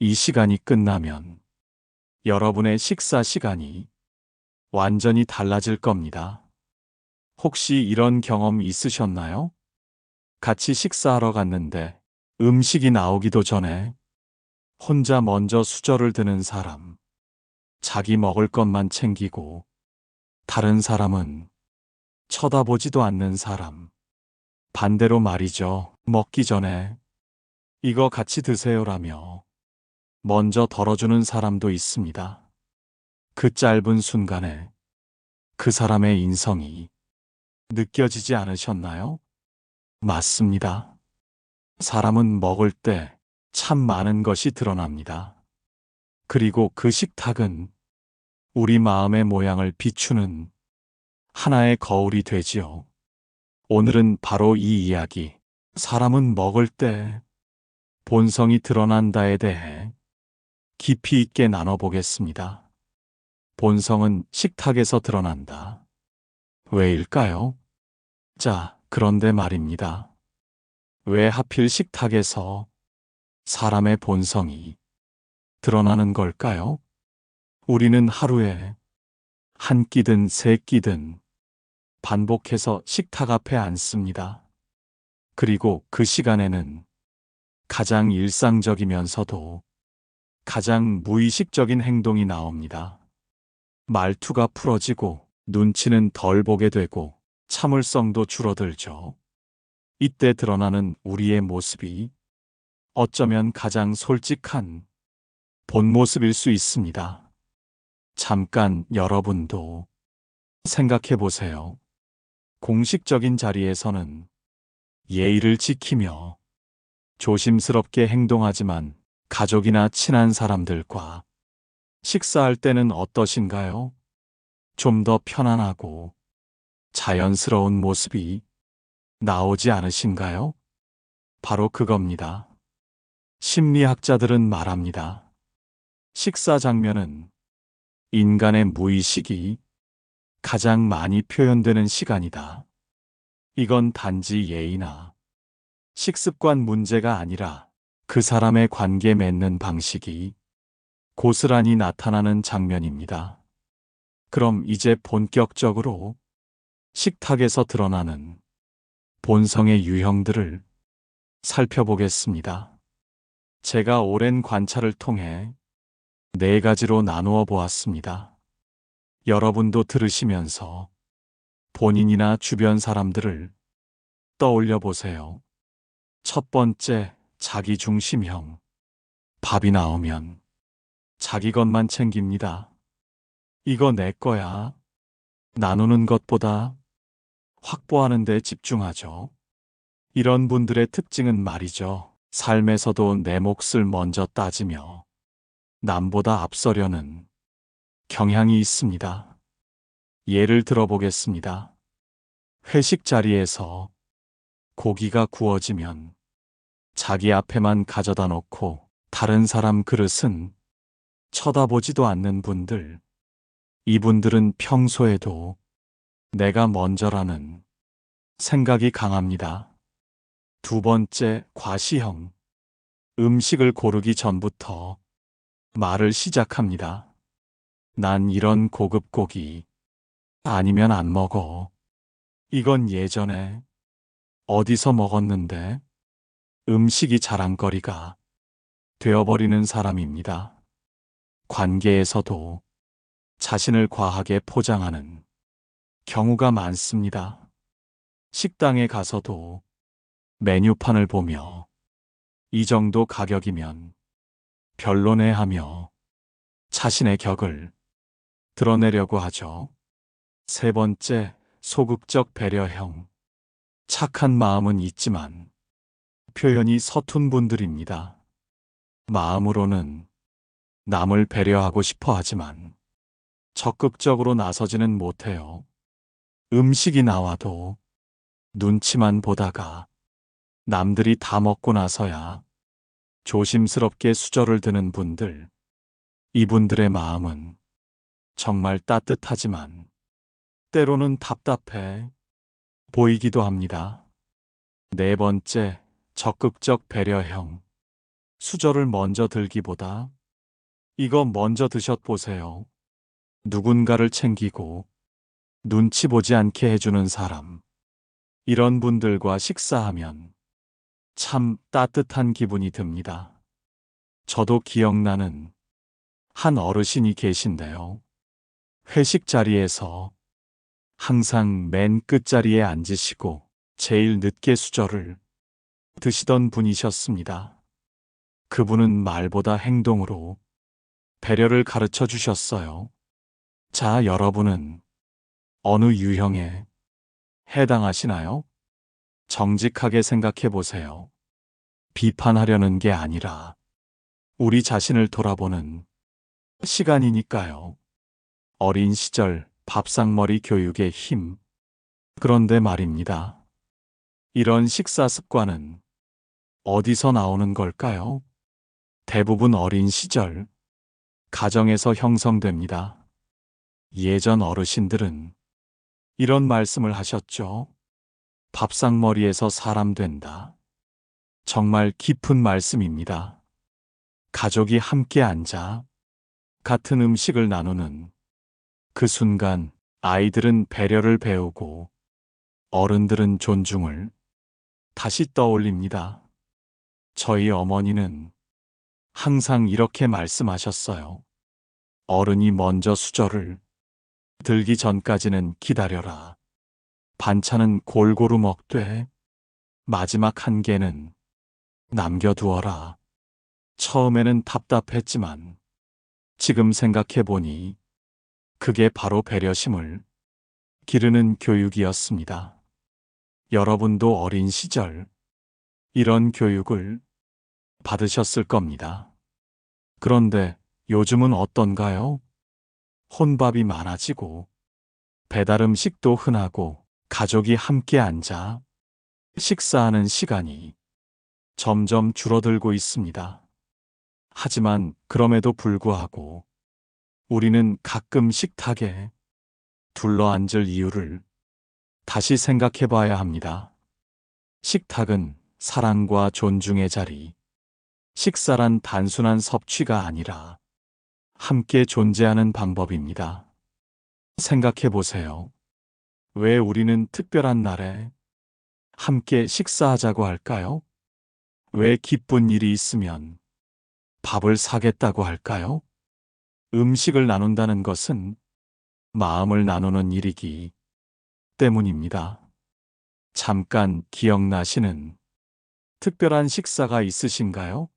이 시간이 끝나면 여러분의 식사 시간이 완전히 달라질 겁니다. 혹시 이런 경험 있으셨나요? 같이 식사하러 갔는데 음식이 나오기도 전에 혼자 먼저 수저를 드는 사람, 자기 먹을 것만 챙기고 다른 사람은 쳐다보지도 않는 사람. 반대로 말이죠. 먹기 전에 이거 같이 드세요라며 먼저 덜어주는 사람도 있습니다. 그 짧은 순간에 그 사람의 인성이 느껴지지 않으셨나요? 맞습니다. 사람은 먹을 때 참 많은 것이 드러납니다. 그리고 그 식탁은 우리 마음의 모양을 비추는 하나의 거울이 되지요. 오늘은 바로 이 이야기, 사람은 먹을 때 본성이 드러난다에 대해 깊이 있게 나눠보겠습니다. 본성은 식탁에서 드러난다. 왜일까요? 자, 그런데 말입니다. 왜 하필 식탁에서 사람의 본성이 드러나는 걸까요? 우리는 하루에 한 끼든 세 끼든 반복해서 식탁 앞에 앉습니다. 그리고 그 시간에는 가장 일상적이면서도 가장 무의식적인 행동이 나옵니다. 말투가 풀어지고 눈치는 덜 보게 되고 참을성도 줄어들죠. 이때 드러나는 우리의 모습이 어쩌면 가장 솔직한 본 모습일 수 있습니다. 잠깐 여러분도 생각해 보세요. 공식적인 자리에서는 예의를 지키며 조심스럽게 행동하지만 가족이나 친한 사람들과 식사할 때는 어떠신가요? 좀 더 편안하고 자연스러운 모습이 나오지 않으신가요? 바로 그겁니다. 심리학자들은 말합니다. 식사 장면은 인간의 무의식이 가장 많이 표현되는 시간이다. 이건 단지 예의나 식습관 문제가 아니라 그 사람의 관계 맺는 방식이 고스란히 나타나는 장면입니다. 그럼 이제 본격적으로 식탁에서 드러나는 본성의 유형들을 살펴보겠습니다. 제가 오랜 관찰을 통해 네 가지로 나누어 보았습니다. 여러분도 들으시면서 본인이나 주변 사람들을 떠올려 보세요. 첫 번째, 자기 중심형. 밥이 나오면 자기 것만 챙깁니다. 이거 내 거야. 나누는 것보다 확보하는 데 집중하죠. 이런 분들의 특징은 말이죠. 삶에서도 내 몫을 먼저 따지며 남보다 앞서려는 경향이 있습니다. 예를 들어보겠습니다. 회식 자리에서 고기가 구워지면 자기 앞에만 가져다 놓고 다른 사람 그릇은 쳐다보지도 않는 분들. 이분들은 평소에도 내가 먼저라는 생각이 강합니다. 두 번째, 과시형. 음식을 고르기 전부터 말을 시작합니다. 난 이런 고급 고기 아니면 안 먹어. 이건 예전에 어디서 먹었는데 음식이 자랑거리가 되어버리는 사람입니다. 관계에서도 자신을 과하게 포장하는 경우가 많습니다. 식당에 가서도 메뉴판을 보며 이 정도 가격이면 별로네 하며 자신의 격을 드러내려고 하죠. 세 번째, 소극적 배려형. 착한 마음은 있지만 표현이 서툰 분들입니다. 마음으로는 남을 배려하고 싶어 하지만 적극적으로 나서지는 못해요. 음식이 나와도 눈치만 보다가 남들이 다 먹고 나서야 조심스럽게 수저를 드는 분들. 이분들의 마음은 정말 따뜻하지만 때로는 답답해 보이기도 합니다. 네 번째, 적극적 배려형. 수저를 먼저 들기보다 이거 먼저 드셔 보세요. 누군가를 챙기고 눈치 보지 않게 해주는 사람. 이런 분들과 식사하면 참 따뜻한 기분이 듭니다. 저도 기억나는 한 어르신이 계신데요. 회식 자리에서 항상 맨 끝자리에 앉으시고 제일 늦게 수저를 드시던 분이셨습니다. 그분은 말보다 행동으로 배려를 가르쳐 주셨어요. 자, 여러분은 어느 유형에 해당하시나요? 정직하게 생각해 보세요. 비판하려는 게 아니라 우리 자신을 돌아보는 시간이니까요. 어린 시절 밥상머리 교육의 힘. 그런데 말입니다. 이런 식사 습관은 어디서 나오는 걸까요? 대부분 어린 시절 가정에서 형성됩니다. 예전 어르신들은 이런 말씀을 하셨죠. 밥상머리에서 사람 된다. 정말 깊은 말씀입니다. 가족이 함께 앉아 같은 음식을 나누는 그 순간 아이들은 배려를 배우고 어른들은 존중을 다시 떠올립니다. 저희 어머니는 항상 이렇게 말씀하셨어요. 어른이 먼저 수저를 들기 전까지는 기다려라. 반찬은 골고루 먹되 마지막 한 개는 남겨두어라. 처음에는 답답했지만 지금 생각해 보니 그게 바로 배려심을 기르는 교육이었습니다. 여러분도 어린 시절 이런 교육을 받으셨을 겁니다. 그런데 요즘은 어떤가요? 혼밥이 많아지고 배달 음식도 흔하고 가족이 함께 앉아 식사하는 시간이 점점 줄어들고 있습니다. 하지만 그럼에도 불구하고 우리는 가끔 식탁에 둘러앉을 이유를 다시 생각해 봐야 합니다. 식탁은 사랑과 존중의 자리, 식사란 단순한 섭취가 아니라 함께 존재하는 방법입니다. 생각해 보세요. 왜 우리는 특별한 날에 함께 식사하자고 할까요? 왜 기쁜 일이 있으면 밥을 사겠다고 할까요? 음식을 나눈다는 것은 마음을 나누는 일이기 때문입니다. 잠깐 기억나시는 특별한 식사가 있으신가요?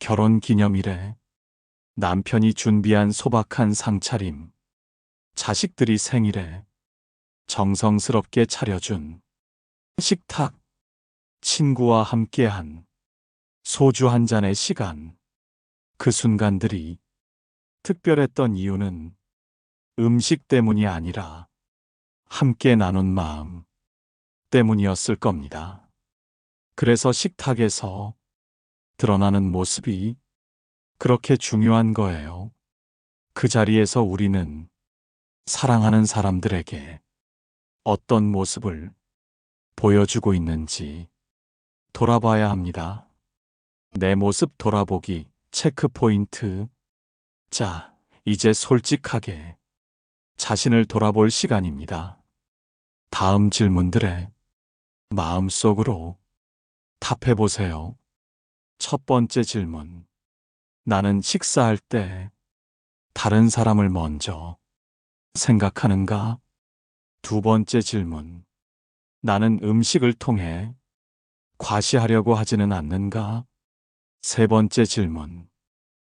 결혼 기념일에 남편이 준비한 소박한 상차림, 자식들이 생일에 정성스럽게 차려준 식탁, 친구와 함께한 소주 한 잔의 시간, 그 순간들이 특별했던 이유는 음식 때문이 아니라 함께 나눈 마음 때문이었을 겁니다. 그래서 식탁에서 드러나는 모습이 그렇게 중요한 거예요. 그 자리에서 우리는 사랑하는 사람들에게 어떤 모습을 보여주고 있는지 돌아봐야 합니다. 내 모습 돌아보기 체크 포인트. 자, 이제 솔직하게 자신을 돌아볼 시간입니다. 다음 질문들에 마음속으로 답해 보세요. 첫 번째 질문. 나는 식사할 때 다른 사람을 먼저 생각하는가? 두 번째 질문. 나는 음식을 통해 과시하려고 하지는 않는가? 세 번째 질문.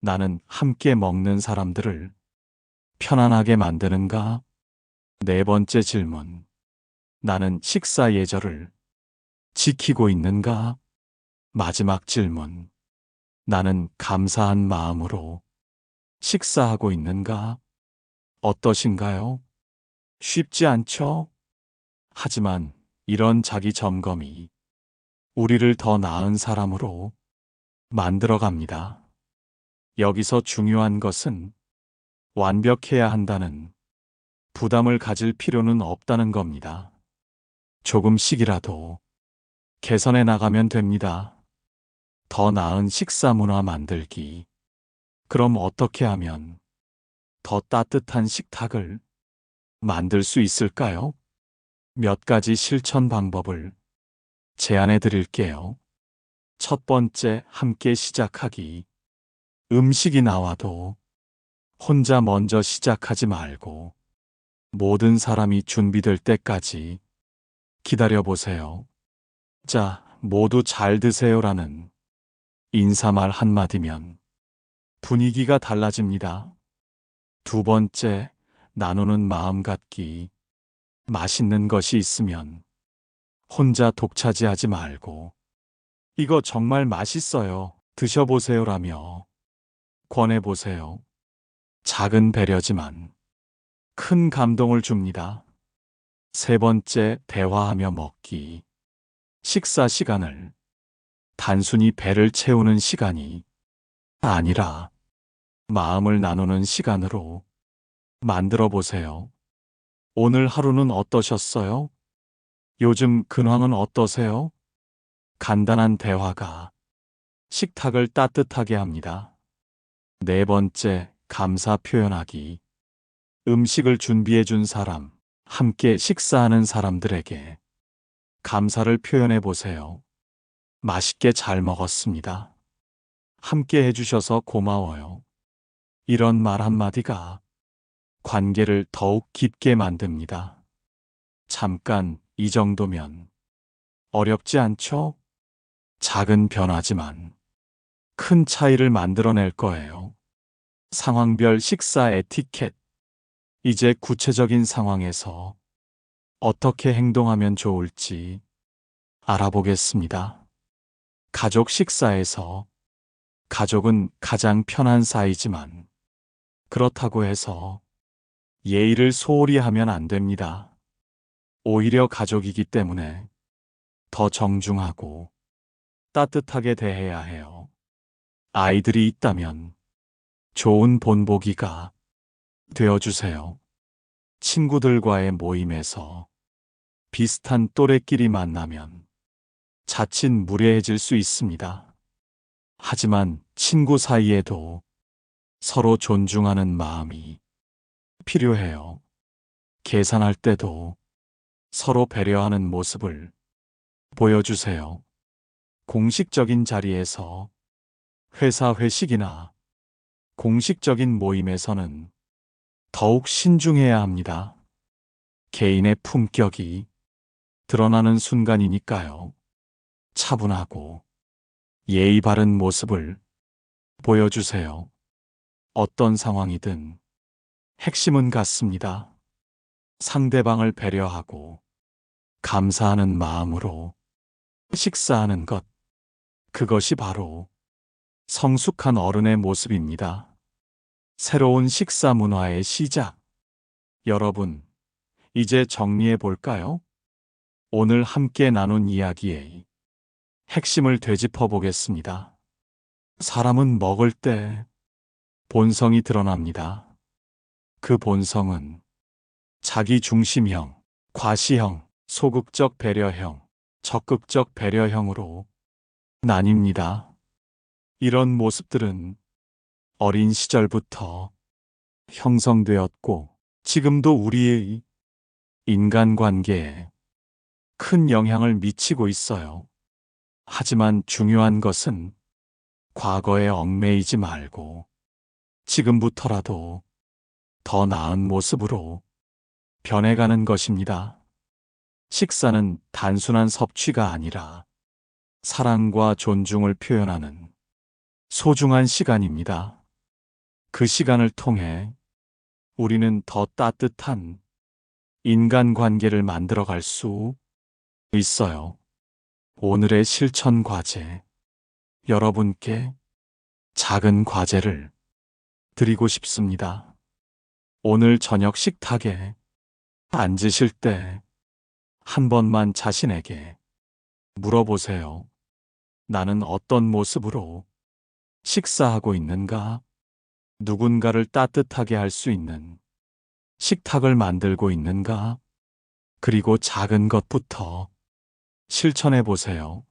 나는 함께 먹는 사람들을 편안하게 만드는가? 네 번째 질문. 나는 식사 예절을 지키고 있는가? 마지막 질문. 나는 감사한 마음으로 식사하고 있는가? 어떠신가요? 쉽지 않죠? 하지만 이런 자기 점검이 우리를 더 나은 사람으로 만들어 갑니다. 여기서 중요한 것은 완벽해야 한다는 부담을 가질 필요는 없다는 겁니다. 조금씩이라도 개선해 나가면 됩니다. 더 나은 식사 문화 만들기. 그럼 어떻게 하면 더 따뜻한 식탁을 만들 수 있을까요? 몇 가지 실천 방법을 제안해 드릴게요. 첫 번째, 함께 시작하기. 음식이 나와도 혼자 먼저 시작하지 말고 모든 사람이 준비될 때까지 기다려 보세요. 자, 모두 잘 드세요라는 인사말 한마디면 분위기가 달라집니다. 두 번째, 나누는 마음 갖기. 맛있는 것이 있으면 혼자 독차지하지 말고 이거 정말 맛있어요. 드셔보세요라며 권해보세요. 작은 배려지만 큰 감동을 줍니다. 세 번째, 대화하며 먹기. 식사 시간을 단순히 배를 채우는 시간이 아니라 마음을 나누는 시간으로 만들어 보세요. 오늘 하루는 어떠셨어요? 요즘 근황은 어떠세요? 간단한 대화가 식탁을 따뜻하게 합니다. 네 번째, 감사 표현하기. 음식을 준비해 준 사람, 함께 식사하는 사람들에게 감사를 표현해 보세요. 맛있게 잘 먹었습니다. 함께 해주셔서 고마워요. 이런 말 한마디가 관계를 더욱 깊게 만듭니다. 잠깐 이 정도면 어렵지 않죠? 작은 변화지만 큰 차이를 만들어낼 거예요. 상황별 식사 에티켓. 이제 구체적인 상황에서 어떻게 행동하면 좋을지 알아보겠습니다. 가족 식사에서 가족은 가장 편한 사이지만 그렇다고 해서 예의를 소홀히 하면 안 됩니다. 오히려 가족이기 때문에 더 정중하고 따뜻하게 대해야 해요. 아이들이 있다면 좋은 본보기가 되어주세요. 친구들과의 모임에서 비슷한 또래끼리 만나면 자칫 무례해질 수 있습니다. 하지만 친구 사이에도 서로 존중하는 마음이 필요해요. 계산할 때도 서로 배려하는 모습을 보여주세요. 공식적인 자리에서 회사 회식이나 공식적인 모임에서는 더욱 신중해야 합니다. 개인의 품격이 드러나는 순간이니까요. 차분하고 예의 바른 모습을 보여주세요. 어떤 상황이든 핵심은 같습니다. 상대방을 배려하고 감사하는 마음으로 식사하는 것. 그것이 바로 성숙한 어른의 모습입니다. 새로운 식사 문화의 시작. 여러분, 이제 정리해 볼까요? 오늘 함께 나눈 이야기의 핵심을 되짚어 보겠습니다. 사람은 먹을 때 본성이 드러납니다. 그 본성은 자기 중심형, 과시형, 소극적 배려형, 적극적 배려형으로 나뉩니다. 이런 모습들은 어린 시절부터 형성되었고 지금도 우리의 인간관계에 큰 영향을 미치고 있어요. 하지만 중요한 것은 과거에 얽매이지 말고 지금부터라도 더 나은 모습으로 변해가는 것입니다. 식사는 단순한 섭취가 아니라 사랑과 존중을 표현하는 소중한 시간입니다. 그 시간을 통해 우리는 더 따뜻한 인간관계를 만들어 갈 수 있어요. 오늘의 실천 과제. 여러분께 작은 과제를 드리고 싶습니다. 오늘 저녁 식탁에 앉으실 때 한 번만 자신에게 물어보세요. 나는 어떤 모습으로 식사하고 있는가? 누군가를 따뜻하게 할 수 있는 식탁을 만들고 있는가? 그리고 작은 것부터 실천해 보세요.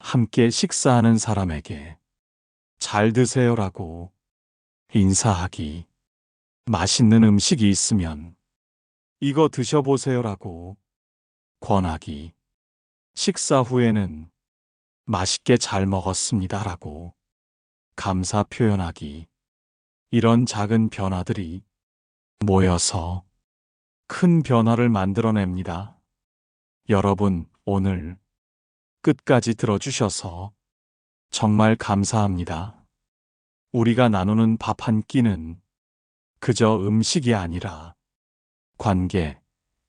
함께 식사하는 사람에게 잘 드세요라고 인사하기. 맛있는 음식이 있으면 이거 드셔보세요라고 권하기. 식사 후에는 맛있게 잘 먹었습니다라고 감사 표현하기. 이런 작은 변화들이 모여서 큰 변화를 만들어냅니다. 여러분, 오늘 끝까지 들어주셔서 정말 감사합니다. 우리가 나누는 밥 한 끼는 그저 음식이 아니라 관계,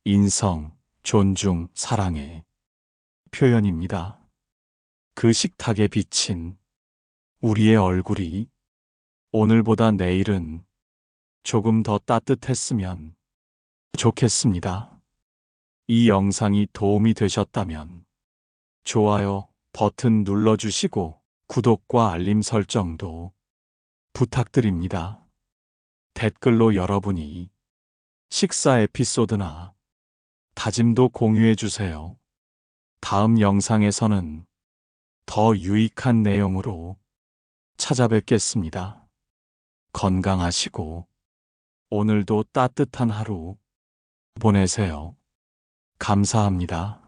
인성, 존중, 사랑의 표현입니다. 그 식탁에 비친 우리의 얼굴이 오늘보다 내일은 조금 더 따뜻했으면 좋겠습니다. 이 영상이 도움이 되셨다면 좋아요 버튼 눌러주시고 구독과 알림 설정도 부탁드립니다. 댓글로 여러분이 식사 에피소드나 다짐도 공유해 주세요. 다음 영상에서는 더 유익한 내용으로 찾아뵙겠습니다. 건강하시고 오늘도 따뜻한 하루 보내세요. 감사합니다.